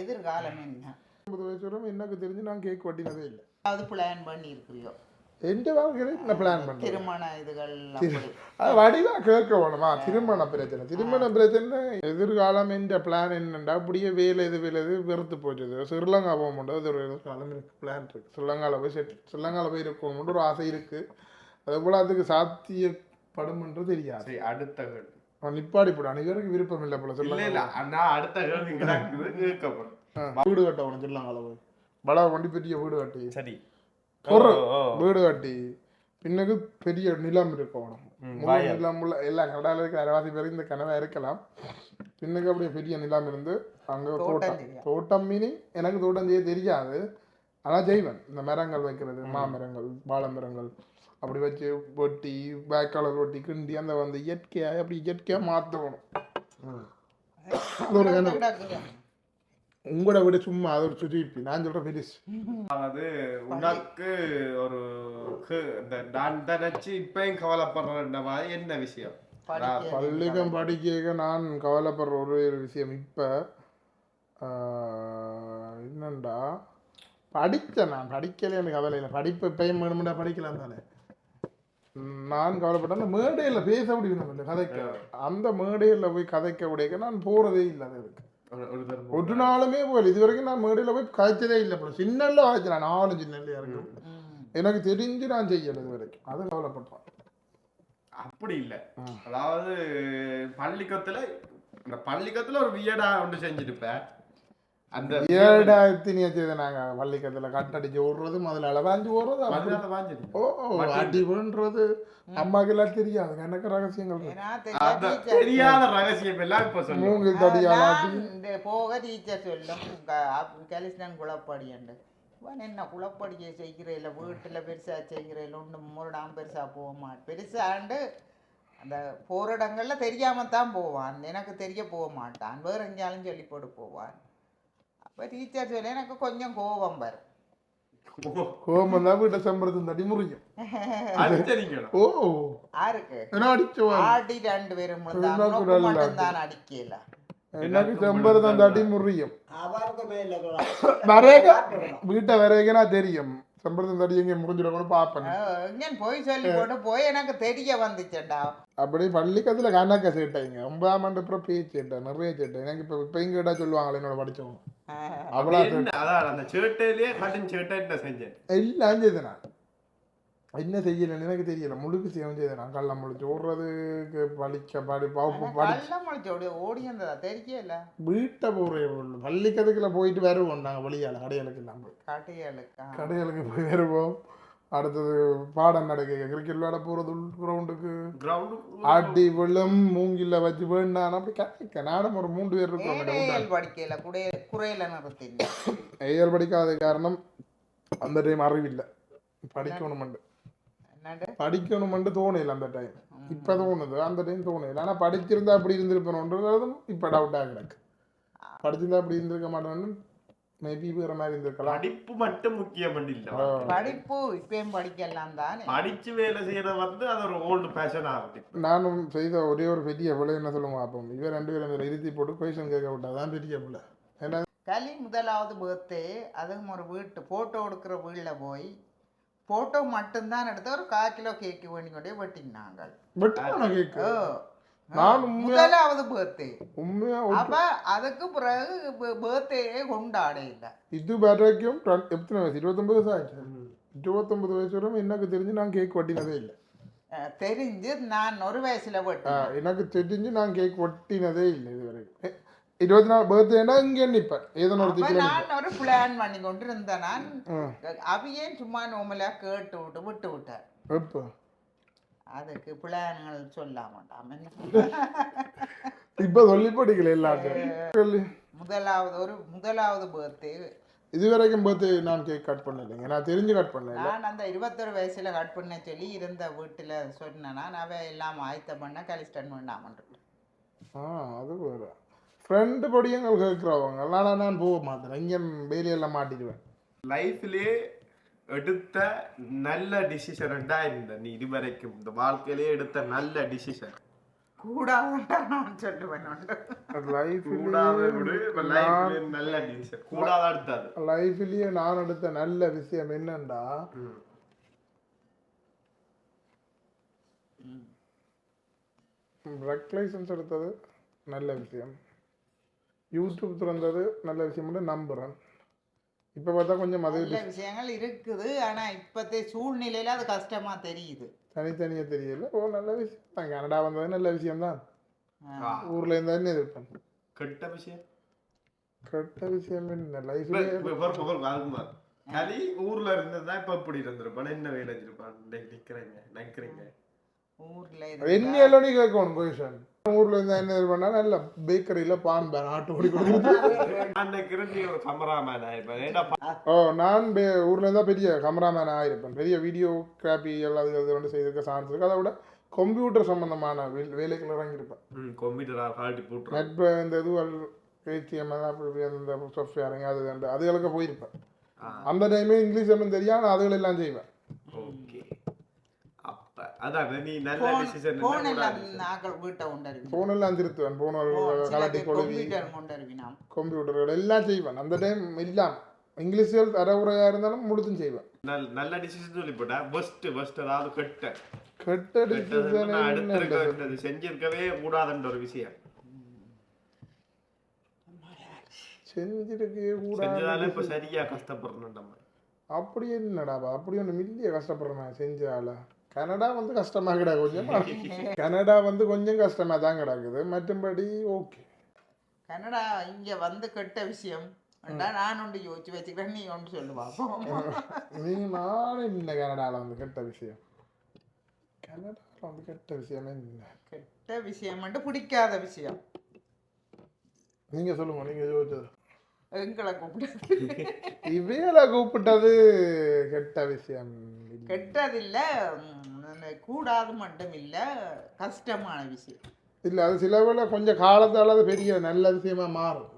எதிர்காலம் என்ன ஐம்பது வயசு வரும் எனக்கு தெரிஞ்சு நான் கேக் வெட்டினதே இல்லை. அது பிளான் பண்ணி இருக்கிறியோ எந்த வாழ்க்கையில நான் பிளான் பண்ணேன் திருமண இதுகள் அப்படி. அது வடிவா கேட்க வேணுமா? திருமண பிரச்சனை. திருமண பிரச்சனை எதிர்காலம் என்ற பிளான் என்னண்டா? அப்படியே வேலை இது வேலை இது வெறுத்து போச்சுது ஸ்ரீலங்கா போக முடியாது அது ஒரு எதிர்காலம் இருக்கு பிளான் இருக்கு. ஸ்ரீலங்காவில் போய் செட் ஸ்ரீலங்காவில் போய் இருக்கணும்னு ஒரு ஆசை இருக்கு. அதே போல் அதுக்கு சாத்தியப்படும்ன்றது தெரியாது. சரி அடுத்த நிப்பாடி போட. அனைவருக்கு விருப்பம் இல்லை போல. இல்ல ஸ்ரீலங்கா இல்ல. நான் அடுத்த வீடு கட்டணும் ஸ்ரீலங்காவில் போய். பல வண்டி பெரிய வீடு கட்டி. சரி. வீடு கட்டி. பின்னுக்கு பெரிய நிலம் இருக்கணும் ம், முழு வயல். நிலம் உள்ள எல்லா கடால இருக்க அரைவாசி பேருக்கு இந்த கனவா இருக்கலாம். பின்னுக்கு அப்படியே பெரிய நிலம் இருந்து அங்க தோட்டம் தோட்டம் மீனி எனக்கு தோட்டம் செய்ய தெரியாது. ஆனா செய்வேன் இந்த மரங்கள் வைக்கிறது மாமரங்கள் வாழை மரங்கள் அப்படி வச்சு வெட்டி பேக்காலர் வெட்டி கிண்டி அந்த வந்து இயற்கையா அப்படி இயற்கையா மாத்தணும். ம். அது ஒரு கனவு நடக்குது. உங்களோட விட சும்மா அது ஒரு சுஜிப்பி நான் சொல்ற பெருசு அதாவது உனக்கு ஒரு இந்த நான் நினைச்சு இப்பயும் கவலைப்படுற மாதிரி என்ன விஷயம்? பள்ளிக்கம் படிக்க நான் கவலைப்படுற ஒரு விஷயம் இப்போ என்னண்டா? படித்தேன் நான். படிக்கல எனக்கு கவலை இல்லை. படிப்பு இப்பயும் வேணும்னா படிக்கலாம் தானே? நான் கவலைப்பட்டேன். அந்த மேடையில் பேச முடியணும் இல்லை கதைக்க அந்த மேடையில் போய் கதைக்க உடையக்க நான் போகிறதே இல்லை அதுக்கு. ஒரு- நாளுமே போகல. இது வரைக்கும் நான் மேடையில் போய் கதைச்சதே இல்லை போல சின்னல்ல வாய்ச்சேன் நான் நாலு சின்னல்லையா இருக்கு ம். எனக்கு தெரிஞ்சு நான் செய்யலை இது வரைக்கும் அது கவலைப்பட்டேன். அப்படி இல்ல. அதாவது பள்ளிக்கத்துல இந்த பள்ளிக்கத்துல ஒரு வியடா ஒன்று செஞ்சிருப்ப அந்த ஏழாயிரத்தி நீ செய்த நாங்க பள்ளிக்கத்துல கட்டடிச்சு ஓடுறது முதல்ல அளவாஞ்சு ஓடுறது ஓ அடி பண்றது அம்மாக்கு எல்லாம் தெரியாது. எனக்கு ரகசியங்கள் தெரியாது ரகசியம் எல்லாம் இப்ப மூங்கில் இந்த போக டீச்சர் சொல்லும். கலிஸ்டன் குளப்படியண்டு. இவன் என்ன குளப்படியை செய்கிறேன் வீட்டில் பெருசாக செய்கிறேன் ஒன்றும் முரடாம பெருசாக போக மாட்டேன் பெருசாண்டு அந்த போகிற இடங்கள்ல தெரியாம தான் போவான். எனக்கு தெரிய போக மாட்டான். வேற எங்கேயாலும் சொல்லி போட்டு போவான். அப்போ டீச்சர் சொல்லி எனக்கு கொஞ்சம் கோபம் வரும் கோபம் தான் வீட்டை சம்பளத்தின் தடி முறியும் ஓ யாருக்கு என்ன அடிச்சவா ஆடி ரெண்டு பேரும் கூட. மட்டும்தான் அடிக்கல எனக்கு சம்பளத்தின் தடி முறியும் கூட வரைக வீட்டை வரைகனா தெரியும் சம்பளத்தின் தடி எங்க முடிஞ்சிடக்கூட பார்ப்பேன் இங்கே போய் சொல்லி போட்டு போய் எனக்கு தெரிய வந்துச்சேன்டா அப்படி பள்ளிக்கத்துல கணக்க சேட்டாங்க ஒன்பதாம் ஆண்டு அப்புறம் பேச்சு சேட்டேன் நிறைய சேட்டேன் எனக்கு இப்போ இப்போ இங்கே கேட்டா சொல்லுவாங்களே என்னோட படிச்சவங்க எல்லாம் செய்தேன் நான். என்ன செய்யலைன்னு எனக்கு தெரியல. முழுக்கு செய்ய செய்தேன் நான் கள்ள முழிச்சு ஓடுறதுக்கு படிக்க படி படி படி. கள்ள முடிச்சு ஓடி ஓடி இருந்ததா தெரியல வீட்டை போகிறேன் பள்ளிக்கதுக்குள்ள போயிட்டு வருவோம் நாங்கள் வெளியால் கடைகளுக்கு எல்லாம் போய். கடையலுக்கா கடைகளுக்கு போய் வருவோம். அடுத்தது பாடம் நடக்க கிரிக்கெட் விளையாட போகிறது கிரவுண்டுக்கு கிரவுண்டு ஆடி வெள்ளம் மூங்கில வச்சு வேண்டாம் அப்படி கதைக்க நானும் ஒரு மூன்று பேர் இருக்கோம் படிக்கல குடைய குறையில ஏஎல் படிக்காத காரணம் அந்த டைம் அறிவில்லை. படிக்கணுமெண்டு. படிக்கணுமெண்டு தோணையில அந்த டைம் இப்போ தோணுது அந்த டைம் தோணையில ஆனால் படிச்சிருந்தா அப்படி இருந்திருப்பணுன்றதும் இப்போ டவுட்டாக கிடக்கு. படிச்சிருந்தா அப்படி இருந்திருக்க மாட்டேன்னு மேபி வேற மாதிரி இருந்திருக்கலாம். படிப்பு மட்டும் முக்கியம் இல்ல. படிப்பு இப்பயும் படிக்கலாம் தானே? படிச்சு வேலை செய்யறது வந்து அது ஒரு ஓல்டு ஃபேஷன் ஆகுது நானும் செய்த ஒரே ஒரு பெரிய பிள்ளை என்ன சொல்லுங்க அப்போ? இவன் ரெண்டு பேரும் இதில் இருத்தி போட்டு கொய்சன் கேட்க விட்டாதான் பெரிய பிள்ளை ஏன்னா கலி முதலாவது பர்த்டே அதுவும் ஒரு வீட்டு போட்டோ எடுக்கிற வீட்டில் போய் போட்டோ மட்டும்தான் எடுத்து ஒரு கால் கிலோ கேக்கு வேண்டி கொண்டே வெட்டினாங்க. வெட்டான கேக்கு. நான் முதலாவது பர்த்டே உண்மையா அப்ப அதுக்கு பிறகு பர்த்டே கொண்டாட இல்லை இது வரைக்கும் எத்தனை வயசு? இருபத்தொம்பது வயசு ஆயிடுச்சு. இருபத்தொம்பது வயசு வரைக்கும் எனக்கு தெரிஞ்சு நான் கேக் வெட்டினதே இல்லை. தெரிஞ்சு நான் ஒரு வயசுல ஆ, வெட்டினேன். எனக்கு தெரிஞ்சு நான் கேக் வெட்டினதே இல்லை இது வரைக்கும். இருபத்தி நாலு பர்த்டேனா இங்கே நிற்பேன் ஏதோ ஒரு நான் ஒரு பிளான் பண்ணி கொண்டு இருந்தேன் நான். அவையே சும்மா நோமலா கேட்டு விட்டு விட்டு எப்போ அதுக்கு பிளான்கள் சொல்ல மாட்டாம் என்ன? இப்போ சொல்லி படிக்கல எல்லாத்தையும் சொல்லி. முதலாவது ஒரு முதலாவது பர்த்டே இது வரைக்கும் பர்த்டே நான் கேக் கட் பண்ணலைங்க. நான் தெரிஞ்சு கட் பண்ணல. நான் அந்த இருபத்தொரு வயசுல கட் பண்ண சொல்லி இருந்த வீட்டுல சொன்னேன்னா அவ எல்லாம் ஆயத்தம் பண்ண கலிஸ்டன் பண்ணாமன்ட்டு. ஆ அது வேறு. ஃப்ரெண்டு படியங்கள் கேட்குறவங்க. ஆனால் நான் போக மாட்டேன். இங்கே வேலையெல்லாம் மாட்டிடுவேன் லைஃப்லயே எடுத்த நல்ல டிசிஷன் இந்த? நீ இதுவரைக்கும் இந்த வாழ்க்கையிலேயே எடுத்த நல்ல டிசிஷன் கூடாதான் நான் சொல்லுவேன் நல்ல டிசிஷன் கூடாத அடுத்தது? லைஃப்லயே நான் எடுத்த நல்ல விஷயம் என்னண்டா? ட்ரக் லைசன்ஸ் எடுத்தது நல்ல விஷயம். யூடியூப் திறந்தது நல்ல விஷயம்னு நம்புகிறேன் இப்போ பார்த்தா கொஞ்சம் நல்ல விஷயங்கள் இருக்குது. ஆனா இப்பத்த சூழ்நிலையில அது கஷ்டமா தெரியுது. தனித்தனியாக தெரியல. ஓ நல்ல விஷயம் தான். கனடா வந்தது நல்ல விஷயம்தான். ஊரில் இருந்தா என்ன இருப்பேன் கெட்ட விஷயம்? கெட்ட விஷயம் என்ன அதுக்குமார். கலி ஊர்ல இருந்ததா இப்ப இப்படி இருந்திருப்பான் என்ன வேலை வச்சிருப்பான்? இன்னைக்கு நிக்கிறீங்க நிக்கிறீங்க. ஊர்ல என்ன கேட்கணும்? கொஷன் ஊரில் இருந்தா என்ன பண்ணா நல்ல பேக்கரியில் பான் பேன் ஆட்டு ஓடி ஆயிருப்பேன் ஓ நான் ஊரில் இருந்தால் பெரிய கமராமேன் ஆகிருப்பேன் பெரிய வீடியோ கிராபி எல்லாம் இது வந்து செய்திருக்க சான்ஸ் இருக்கு அதை விட கம்ப்யூட்டர் சம்பந்தமான வேலைகள் இறங்கியிருப்பேன். கம்ப்யூட்டர் காட்டி போட்டுரும். நெட் இந்த இதுவல் இப்படி அந்த சாஃப்ட்வேருங்க அது அதுகளுக்கு போயிருப்பேன். அந்த டைமே இங்கிலீஷ் ஒன்றும் ஆனால் அதுகள் எல்லாம் செய்வேன். அதான் நீ நல்ல போன் டிசிஷன் போன் எல்லாம் நாங்கள் வீட்டை கொண்டருவினோம் ஃபோன் எல்லாம் திருத்துவேன் ஃபோன் கலட்டி கம்ப்யூட்டர் கொண்டருவினோம் கம்ப்யூட்டர்கள் எல்லாம் செய்வேன் அந்த டைம் இல்லாம் இங்கிலீஷில் தரவுரையாக இருந்தாலும் முழுதும் செய்வேன் நல்ல நல்ல டிசிஷன் சொல்லி போட்டா பெஸ்ட் பெஸ்ட் அதாவது கெட்ட கெட்ட டிசிஷன் வேண்டியது செஞ்சிருக்கவே கூடாதுன்ற ஒரு விஷயம் செஞ்சிருக்கே கூட செஞ்சதால இப்ப சரியா கஷ்டப்படுறோம் நம்ம அப்படி என்னடாப்பா அப்படி ஒன்று மில்லிய கஷ்டப்படுறேன் செஞ்சால கனடா வந்து கஷ்டமா கிடக்கு கொஞ்சம். கனடா வந்து கொஞ்சம் கஷ்டமா தான் கிடக்குது மற்றபடி ஓகே. கனடா இங்க வந்து கெட்ட விஷயம். நான் ஒன்று யோசிச்சு வச்சுக்கிறேன் நீ ஒன்று சொல்லு பாப்போம். நீ நானும் என்ன கனடாவில் வந்து கெட்ட விஷயம். கனடாவில் வந்து கெட்ட விஷயம் என்ன? கெட்ட விஷயம் மட்டும் பிடிக்காத விஷயம். நீங்க சொல்லுங்க நீங்க யோசிச்சது எங்களை கூப்பிட்டு இவையில கூப்பிட்டது கெட்ட விஷயம். கெட்டதில்ல கூடாது மட்டும் இல்ல கஷ்டமான விஷயம். இல்ல அது சில வேளை கொஞ்சம் காலத்தால அது பெரிய நல்ல விஷயமா மாறும்.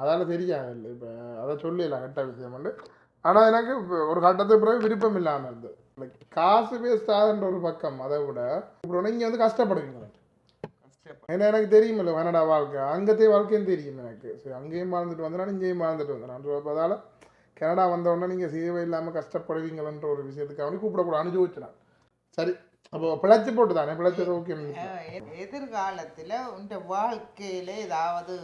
அதால தெரியாது இல்லை இப்போ அதை சொல்லிடலாம் கெட்ட விஷயம் ஆனால் எனக்கு ஒரு கட்டத்துக்கு பிறகு விருப்பம் இல்லாமல் இருந்தது. காசு ஆகுன்ற ஒரு பக்கம் அதை விட இப்போ நீங்கள் வந்து கஷ்டப்படுவீங்க கஷ்டப்ப- ஏன்னா எனக்கு தெரியுமில்ல கனடா வாழ்க்கை? அங்கத்தையும் வாழ்க்கையும் தெரியும் எனக்கு. சரி அங்கேயும் வாழ்ந்துட்டு வந்தேன் இங்கேயும் வாழ்ந்துட்டு வந்தேன் அதால் கனடா வந்த உடனே நீங்கள் சேவை இல்லாமல் கஷ்டப்படுவீங்களன்ற ஒரு விஷயத்துக்கு அவனி கூப்பிடக்கூடாது. அனுபவிச்சினான் சரி. அப்போ பிழைச்சி போட்டு தானே பிழைச்சது ஓகே எதிர்காலத்துல உன்ட வாழ்க்கையில ஏதாவது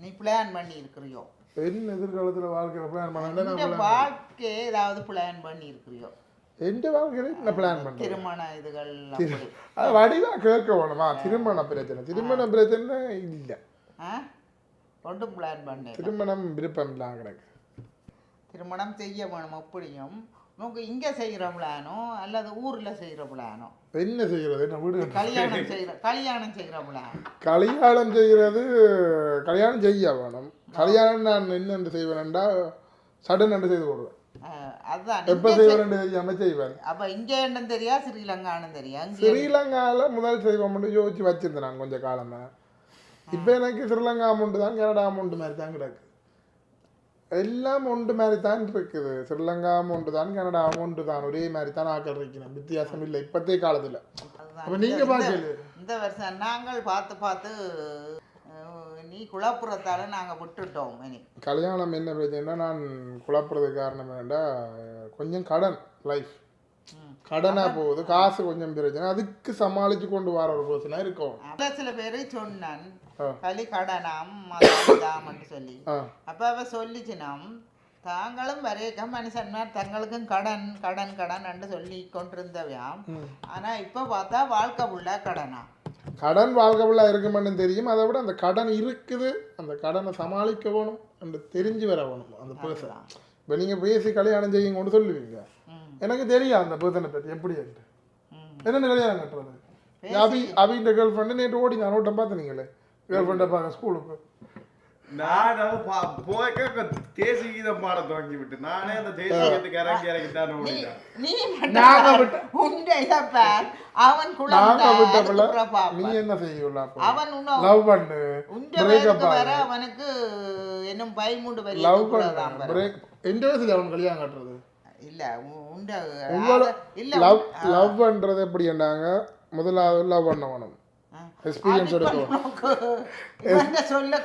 நீ பிளான் பண்ணி இருக்கிறியோ என்ன எதிர்காலத்தில் வாழ்க்கையில் பிளான் பண்ணா வாழ்க்கையை ஏதாவது பிளான் பண்ணி இருக்கிறியோ எந்த வாழ்க்கையில நான் பிளான் பண்ணுறேன் திருமண இதுகள் அது வடிவா கேட்க வேணுமா திருமண பிரச்சனை. திருமண பிரச்சனை இல்லை. ஒன்றும் பிளான் பண்ணேன் திருமணம் விருப்பம் இல்லாம கிடக்கு. திருமணம் செய்ய வேணும் அப்படியும் உனக்கு இங்க செய்கிற பிளானோ அல்லது ஊர்ல செய்கிற பிளானோ? என்ன செய்கிறது என்ன வீடு கல்யாணம் செய்கிற கல்யாணம் செய்கிற பிளான். கல்யாணம் செய்கிறது கல்யாணம் செய்ய வேணும். கல்யாணம் நான் என்னென்று செய்வேன்டா சடன் என்று செய்து போடுவேன் அதுதான். எப்போ செய்வேன் தெரியாம செய்வேன். அப்ப இங்க என்னன்னு தெரியா? ஸ்ரீலங்கான்னு தெரியா? இங்க ஸ்ரீலங்கால முதல் செய்வோம்னு யோசிச்சு வச்சிருந்தேன் நான் கொஞ்சம் காலமா. இப்போ எனக்கு ஸ்ரீலங்கா அமௌண்ட் தான் கனடா அமௌண்ட் மாதிரி தான் கிடக்கு. எல்லாம் ஒன்று மாதிரி தான் இருக்குது. ஸ்ரீலங்கா அமௌண்ட் தான் கனடா அமௌண்ட் தான் ஒரே மாதிரி தான் ஆக்கள் இருக்கணும் வித்தியாசம் இல்லை. இப்போத்தைய காலத்தில். அப்போ நீங்கள் பார்க்கல இந்த வருஷம் நாங்கள் பார்த்து பார்த்து நீ குழப்புறத்தால நாங்க விட்டுட்டோம் இனி. கல்யாணம் என்ன பிரச்சனைனா நான் குழப்புறதுக்கு காரணம் என்னடா கொஞ்சம் கடன் லைஃப் ம். கடனாக போகுது காசு கொஞ்சம் பிரச்சனை. அதுக்கு சமாளித்து கொண்டு வர ஒரு பிரச்சனை இருக்கும். அப்ப சில பேரு சொன்னான். களி கடனாம் மதாமன்னு சொல்லி. அப்ப அவ சொல்லிச்சினாம் தாங்களும் வரையக்க மனுஷன்மார் தங்களுக்கும் கடன் கடன் கடன் என்று சொல்லி கொண்டிருந்தவையாம். ஆனா இப்ப பார்த்தா வாழ்க்கை ஃபுல்லா கடனா. கடன் வாழ்க்கைக்குள்ள இருக்குமென்னு தெரியும். அதை விட அந்த கடன் இருக்குது. அந்த கடனை சமாளிக்க வேணும். அந்த தெரிஞ்சு வர வேணும் அந்த அதுதான். இப்போ நீங்கள் பேசி கல்யாணம் செய்யுங்கன்னு சொல்லுவீங்க. எனக்கு தெரியும் அந்த பேர்சனை பற்றி எப்படி. என்னென்ன கல்யாணம் கட்டுறது? அபி அபின்ற கேர்ள் ஃப்ரெண்டு நேற்று ஓடி நான் ஓட்டம் பார்த்தீங்களே கேர்ள் ஃப்ரெண்டை பார்க்க ஸ்கூலுக்கு நான் அது பா- போய்க்க தேசிய கீதம் பாட துவங்கி விட்டு. நானே அந்த தேசிய கீதத்துக்கு இறங்கி இறங்கி தான் நீ ஓடிட்டேன். நீ நாங்க மட்டும் விட்ட- உண்ட இதை பார். அவன் குழந்தை நீ என்ன அப்போ? அவன் இன்னும் லவ் பண்ணு. உண்ட வர அவனுக்கு இன்னும் பயமுண்டு லவ் பண்ணு. பிரேக் எந்த வயசுல அவன் கல்யாணம் கட்டுறது. இல்ல உண்ட. உங்கள லவ் லவ் பண்றது எப்படி என்னாங்க முதலாவது லவ் பண்ண வேணும் எக்ஸ்பீரியன்ஸ் எடுக்க சொல்ல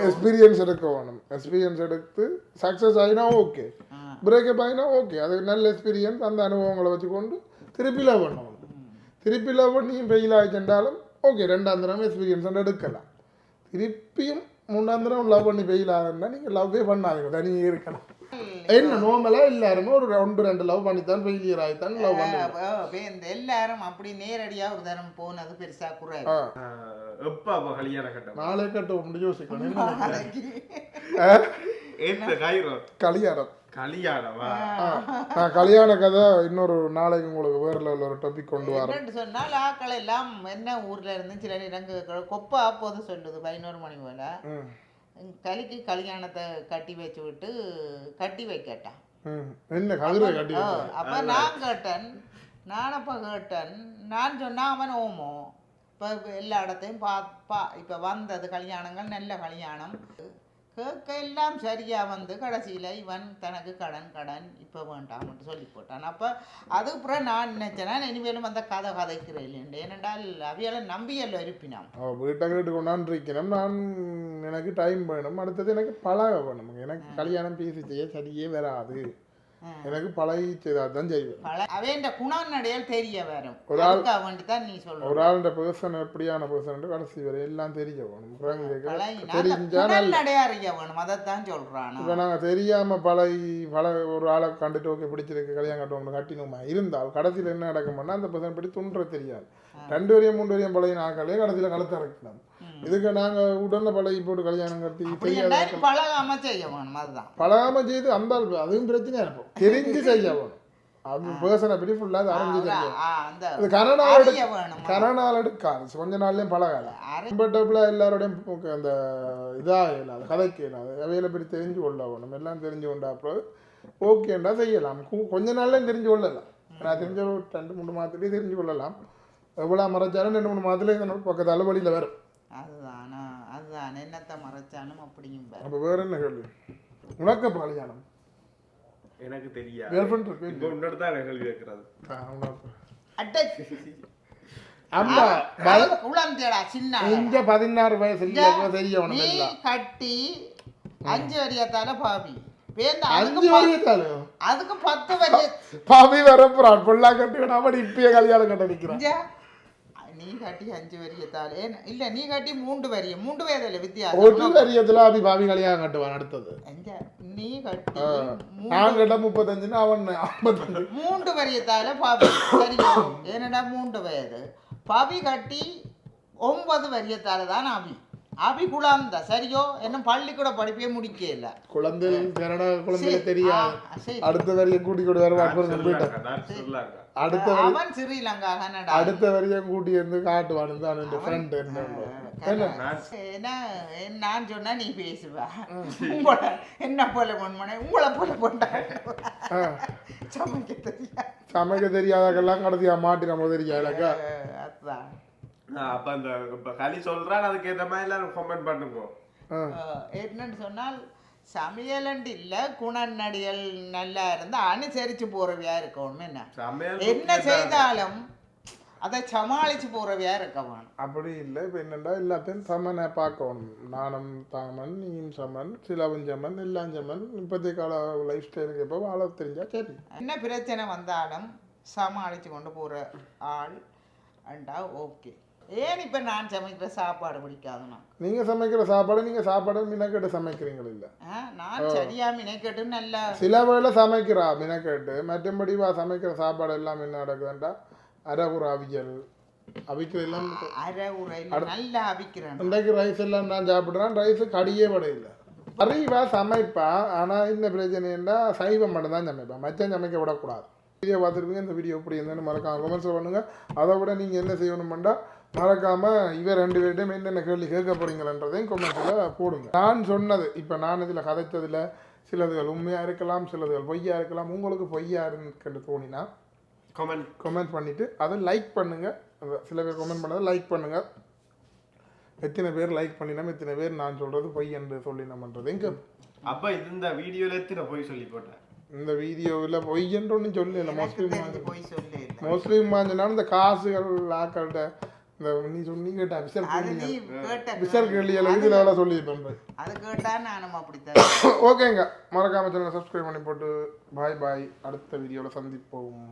எக்ஸ்பீரியன்ஸ் எடுக்க வேணும் எக்ஸ்பீரியன்ஸ் எடுத்து சக்ஸஸ் ஆகினா ஓகே பிரேக்கப் ஆகினா ஓகே அது நல்ல எக்ஸ்பீரியன்ஸ் அந்த அனுபவங்களை வச்சுக்கொண்டு திருப்பி லவ் பண்ண வேணும் திருப்பி லவ் பண்ணி ஃபெயில் ஆகிச்சென்றாலும் ஓகே ரெண்டாம் தரம் எக்ஸ்பீரியன்ஸ் எடுக்கலாம். திருப்பியும் மூணாம் லவ் பண்ணி ஃபெயில் ஆகுதுன்னா நீங்கள் லவ்வே பண்ணாதீங்க. தனியே இருக்கலாம் என்ன நார்மலாக எல்லாருமே ஒரு ஒன்று ரெண்டு லவ் பண்ணித்தான் ஃபெயிலியர் ஆகித்தான் லவ் பண்ணுவாங்க இந்த எல்லாரும் அப்படி நேரடியா ஒரு தரம் போனது பெருசா குறை எப்ப அப்ப கல்யாண கட்டம்? நாளே கட்ட யோசிக்கணும். என்ன நாளைக்கு. ஆ? எந்த கயிறு கல்யாணம். கல்யாணமா? நான் கல்யாண கதை இன்னொரு நாளைக்கு உங்களுக்கு வேற லெவலில் ஒரு டாபிக் கொண்டு வரேன். என்னன்னு சொன்னால் ஆக்கள் எல்லாம் என்ன ஊர்ல இருந்து சில இடங்கு கொப்பா அப்போது சொல்லுது பதினோரு மணி போல. ம். கலிக்கு கல்யாணத்தை கட்டி வச்சு விட்டு கட்டி வைக்கட்டான். ம். என்ன கதிரை கட்டி அப்ப நான் கேட்டேன் நான் அப்ப கேட்டேன் நான் சொன்னா அவன் ஓமோ. இப்ப எல்லா இடத்தையும் பா பா இப்ப வந்தது கல்யாணங்கள் நல்ல கல்யாணம். கேட்க எல்லாம் சரியா வந்து கடைசியில இவன் தனக்கு கடன் கடன் இப்ப வேண்டாம்னு சொல்லி போட்டான் அப்ப அதுக்கப்புறம் நான் நினைச்சேன்னா இனிமேலும் அந்த கதை கதைக்கிறேன் ஏனென்றால் அவையால நம்பியல்ல இருப்பினான் வீட்டை கேட்டு கொண்டாந்து இருக்கணும் நான் எனக்கு டைம் வேணும். அடுத்தது எனக்கு பழக வேணும். எனக்கு கல்யாணம் பேசி செய்ய சரியே வராது. எனக்கு பழகி தான் செய்வேன். அவன் குணநடையால் தெரிய வரும் ஒரு ஆள்- நீ சொல்ற. ஒரு ஆளுடைய பர்சன் எப்படியான பர்சன் கடைசி வரை எல்லாம் தெரிய வேணும் தெரிஞ்சா அறிய அதைத்தான் சொல்றான்? இப்போ நாங்கள் தெரியாமல் பழகி பல ஒரு ஆளை கண்டுட்டு ஓகே பிடிச்சிருக்கு கல்யாணம் கட்டுவோம் கட்டினோமா? இருந்தால் கடைசியில் என்ன நடக்கும்னா அந்த பர்சன் படி துன்ற தெரியாது. ரெண்டு வரையும் மூன்று வரையும் பழகின ஆக்களே கடைசியில் கழுத்த இறக்கலாம் இதுக்கு நாங்கள் உடனே பழகி போட்டு கல்யாணம் கட்டி பழகாம செய்ய வேணும் அதுதான். பழகாம செய்து அந்த அதுவும் பிரச்சனையா இருக்கும் தெரிஞ்சு செய்ய வேணும். அது பர்சனை பற்றி ஃபுல்லாக அது அறிஞ்சு அது வேணும் கனநாள் எடுக்காது. கொஞ்ச நாள்லயும் பழகாது கம்ஃபர்டபுளாக எல்லாரோடையும் அந்த இதாக இல்லாது கதைக்கு இல்லாது அவையில பற்றி தெரிஞ்சு கொள்ள வேணும். எல்லாம் தெரிஞ்சு கொண்டா அப்புறம் ஓகேண்டா செய்யலாம். கொஞ்ச நாள்லயும் தெரிஞ்சு கொள்ளலாம். நான் தெரிஞ்ச ஒரு ரெண்டு மூணு மாதத்துலேயே தெரிஞ்சு கொள்ளலாம். எவ்வளோ மறைச்சாலும் ரெண்டு மூணு மாதத்துலேயே பக்கத்து அளவழியில் வரும். ஆ, அதுதான் என்னத்தை மறைச்சாலும் அப்படியும் பாரு. அப்போ வேற என்ன கேள்வி? உனக்கு அப்போ கல்யாணம்? எனக்கு தெரியாது. கேர்ள் ஃப்ரெண்ட் இருக்கு இப்போ உன்னோட தான் கேள்வி கேட்கறது அம்மா குழந்தைடா சின்ன இங்க பதினாறு வயசு தெரிய உனக்கு கட்டி அஞ்சு வரியத்தால அஞ்சு அதுக்கு பத்து வரிய பாவி வரப்புறான் பொல்லா கட்டி விடாம இப்பயே கல்யாணம் கட்ட நிற்கிறான் நீ கட்டி அஞ்சு வரியத்தால. ஏன் இல்ல நீ கட்டி மூன்று வரிய மூன்று வயதில் ஒரு வித்தியாசம் வரியத்துல அபி பாவி கல்யாணம் கட்டுவான் அடுத்தது. நீ கட்டி நான் கேட்ட முப்பத்தஞ்சுன்னு அவன் ஐம்பத்தஞ்சு. மூன்று வரியத்தால பாவி சரியோ ஏனடா மூன்று வயது? பவி கட்டி ஒன்பது வரியத்தால தான் அபி அபி குழந்த. சரியோ? என்ன பள்ளிக்கூட படிப்பே முடிக்க இல்ல குழந்தை கனடா குழந்தைல தெரியாது. அடுத்த வரையும் கூட்டி கொண்டு வருவான். அடுத்த அவன் ஸ்ரீலங்கா கனடா அடுத்த வரையும் கூட்டி இருந்து காட்டுவான் தான் என் ஃப்ரெண்ட் என்ன? என்ன நான் சொன்னா நீ பேசுவ? உங்களை என்ன போல பொண்மனை உங்களை போல பொண்டா ஆ, சமைக்க தெரியாது. சமைக்க தெரியாதக்கெல்லாம் கடைசியா மாட்டி நம்ம தெரியாதக்கா அதுதான் ஆ, அப்ப அந்த களி சொல்றான் அதுக்கு ஏத்த மாதிரி எல்லாரும் கமெண்ட் பண்ணுங்க. என்னன்னு சொன்னால் சமையலண்டு இல்ல குணநடிகள் நல்லா இருந்தா அனுசரிச்சு போறவையா இருக்கணும் என்ன? என்ன செய்தாலும் அதை சமாளிச்சு போறவையா இருக்க வேணும் அப்படி இல்லை. இப்போ என்னென்னா எல்லாத்தையும் சமனை பார்க்கணும். நானும் தாமன் நீயும் சமன் சிலவன் சமன் எல்லாம் சமன். இப்போதைய கால லைஃப் ஸ்டைலுக்கு எப்போ வாழ தெரிஞ்சா சரி. என்ன பிரச்சனை வந்தாலும் சமாளிச்சு கொண்டு போற ஆள் அண்டா ஓகே. ஏன் இப்ப நான் சமைக்கிற சாப்பாடு பிடிக்காதுன்னா நீங்கள் சமைக்கிற சாப்பாடு நீங்கள் சாப்பாடு மினக்கெட்டு சமைக்கிறீங்களா இல்லை? நான் சரியா மினைக்கட்டு நல்லா சில வேளை சமைக்கிறா மினக்கெட்டு. மற்றபடி வா சமைக்கிற சாப்பாடு எல்லாம் என்ன நடக்குதுன்றா அரைகுற அவியல். அவிக்கிற எல்லாம் அரை உரையில் நல்லா அவிக்கிறேன். இன்றைக்கு ரைஸ் எல்லாம் நான் சாப்பிட்றேன். ரைஸு கடியே படையில அறிவா சமைப்பா. ஆனால் இந்த பிரச்சனைன்னா சைவம் மட்டும் தான் சமைப்பேன் மச்சம் சமைக்க விடக்கூடாது. வீடியோ பார்த்துருப்பீங்க இந்த வீடியோ எப்படி இருந்தேன்னு மறக்காம கமெண்ட்ஸ் பண்ணுங்கள் அதை விட நீங்கள் என்ன செய்யணுமெண்டா மறக்காமல் இவ ரெண்டு பேர்ட்டையும் என்னென்ன கேள்வி கேட்க போறீங்களன்றதையும் கமெண்ட்ஸில் போடுங்க. நான் சொன்னது இப்போ நான் இதில் கதைச்சதில் சிலதுகள் உண்மையாக இருக்கலாம் சிலதுகள் பொய்யா இருக்கலாம் உங்களுக்கு பொய்யா இருக்குன்னு தோணினா கமெண்ட் கமெண்ட் பண்ணிவிட்டு அதை லைக் பண்ணுங்கள் சில பேர் கமெண்ட் பண்ணதை லைக் பண்ணுங்கள் எத்தனை பேர் லைக் பண்ணினோம் எத்தனை பேர் நான் சொல்கிறது பொய் என்று சொல்லினோம்ன்றதையும் கேட்போம் அப்ப இது இந்த வீடியோல எத்தனை போய் சொல்லி போட்டேன்? இந்த வீடியோவில் பொய்யன்ற ஒன்றும் சொல்லல முஸ்லீம் போய் சொல்லு இல்லை. முஸ்லீம் மாஞ்சனா இந்த காசுகள் ஆக்கள்கிட்ட இந்த நீ விசல் கேள்வி கேட்ட விசல் கேள்வியில் இதில் எவ்வளோ சொல்லியிருப்பேன் அது கேட்டா நானும் அப்படித்தான் ஓகேங்க. மறக்காம சேனலை சப்ஸ்கிரைப் பண்ணி போட்டு பாய் பாய் அடுத்த வீடியோவில் சந்திப்போம்.